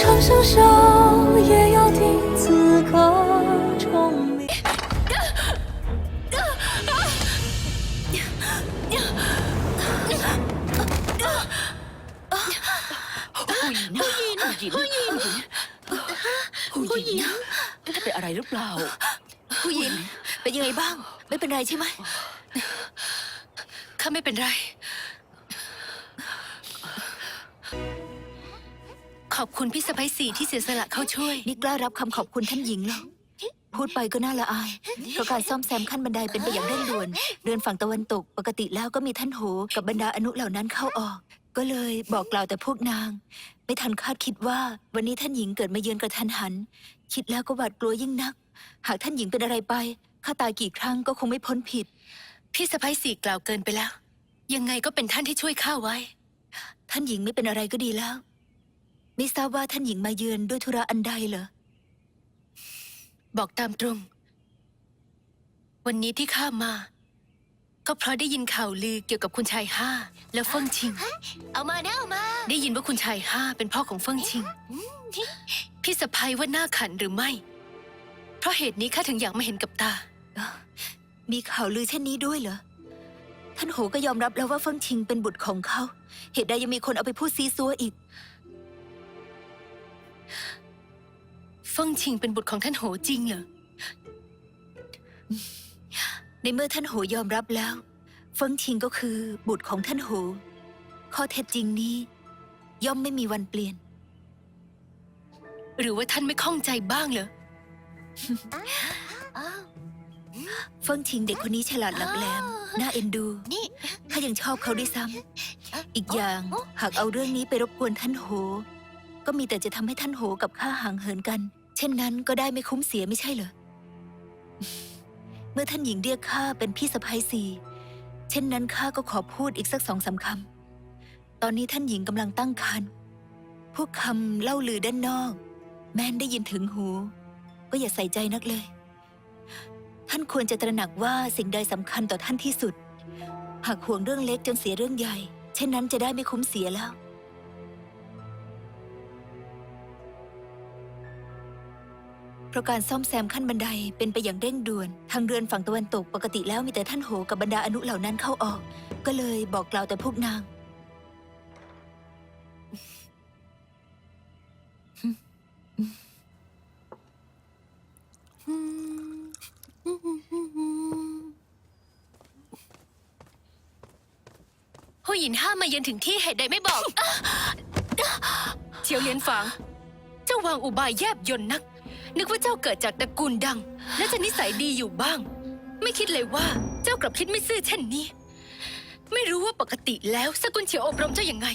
长相守，也要听此刻钟鸣。 ผู้หญิงผู้หญิงผู้หญิงผู้หญิงเป็นอะไรหรือเปล่า ผู้หญิงเป็นยังไงบ้าง ไม่เป็นไรใช่ไหม ข้าไม่เป็นไร ขอบคุณพี่สะพ้ยสีที่เสียสละเข้าช่วย นี่กล้ารับคำขอบคุณท่านหญิงเหรอพูดไปก็น่าละอาย เพราะการซ่อมแซมขั้นบันไดเป็นไปอย่างเร่งด่วน เรือนฝั่งตะวันตกปกติแล้วก็มีท่านโหกับบรรดาอนุเหล่านั้นเข้าออก ก็เลยบอกกล่าวแต่พวกนาง ไม่ทันคาดคิดว่าวันนี้ท่านหญิงเกิดมาเยือนกระทันหัน คิดแล้วก็หวาดกลัวยิ่งนัก หากท่านหญิงเป็นอะไรไปข้าตายกี่ครั้งก็คงไม่พ้นผิด พี่สะพ้ยสีกล่าวเกินไปแล้ว ยังไงก็เป็นท่านที่ช่วยข้าไว้ ท่านหญิงไม่เป็นอะไรก็ดีแล้ว ไม่ทราบว่าท่านหญิงมาเยือนด้วยธุระอันใดเหรอ บอกตามตรง วันนี้ที่ข้ามา ก็เพราะได้ยินข่าวลือเกี่ยวกับคุณชายห้า และเฟิ่งชิง เอามานะเอามา ได้ยินว่าคุณชายห้าเป็นพ่อของเฟิ่งชิง พี่สะพ้ยว่าหน้าขันหรือไม่ เพราะเหตุนี้ข้าถึงอยากมาเห็นกับตา มีข่าวลือเช่นนี้ด้วยเหรอ ท่านโหก็ยอมรับแล้วว่าเฟิงชิงเป็นบุตรของเขา เหตุใดยังมีคนเอาไปพูดซีซัวอีกเฟิ่งชิงเป็นบุตรของท่านโหจริงเหรอ ในเมื่อท่านโหยอมรับแล้ว เฟิงชิงก็คือบุตรของท่านโห ข้อเท็จจริงนี้ ย่อมไม่มีวันเปลี่ยน หรือว่าท่านไม่ข้องใจบ้างเหรอ เฟิงชิงเด็กคนนี้ฉลาดหลักแหลม น่าเอ็นดู นี่ ข้ายังชอบเขาด้วยซ้ำ อีกอย่างหากเอาเรื่องนี้ไปรบกวนท่านโห ก็มีแต่จะทำให้ท่านโหกับข้าห่างเหินกัน เช่นนั้นก็ได้ไม่คุ้มเสียไม่ใช่เหรอ เมื่อท่านหญิงเรียกข้าเป็นพี่สะพ้ยสีเช่นนั้นข้าก็ขอพูดอีกสักสองสามคำ ตอนนี้ท่านหญิงกำลังตั้งครรภ์พวกคำเล่าลือด้านนอก แม้นได้ยินถึงหู ก็อย่าใส่ใจนักเลย ท่านควรจะตระหนักว่าสิ่งใดสำคัญต่อท่านที่สุด หากห่วงเรื่องเล็กจนเสียเรื่องใหญ่ เช่นนั้นจะได้ไม่คุ้มเสียแล้ว เพราะการซ่อมแซมขั้นบันไดเป็นไปอย่างเร่งด่วน ทางเรือนฝั่งตะวันตกปกติแล้วมีแต่ท่านโหกับบรรดาอนุเหล่านั้นเข้าออก ก็เลยบอกกล่าวแต่พวกนาง ผู้หญิงห้ามมาเยือนถึงที่เหตุใดไม่บอกเฉียวเหลียนฝางเจ้าวางอุบายแยบยนนัก นึกว่าเจ้าเกิดจากตระกูลดัง และจะนิสัยดีอยู่บ้าง ไม่คิดเลยว่าเจ้ากลับคิดไม่ซื่อเช่นนี้ ไม่รู้ว่าปกติแล้วสกุลเฉียวอบรมเจ้าอย่างไง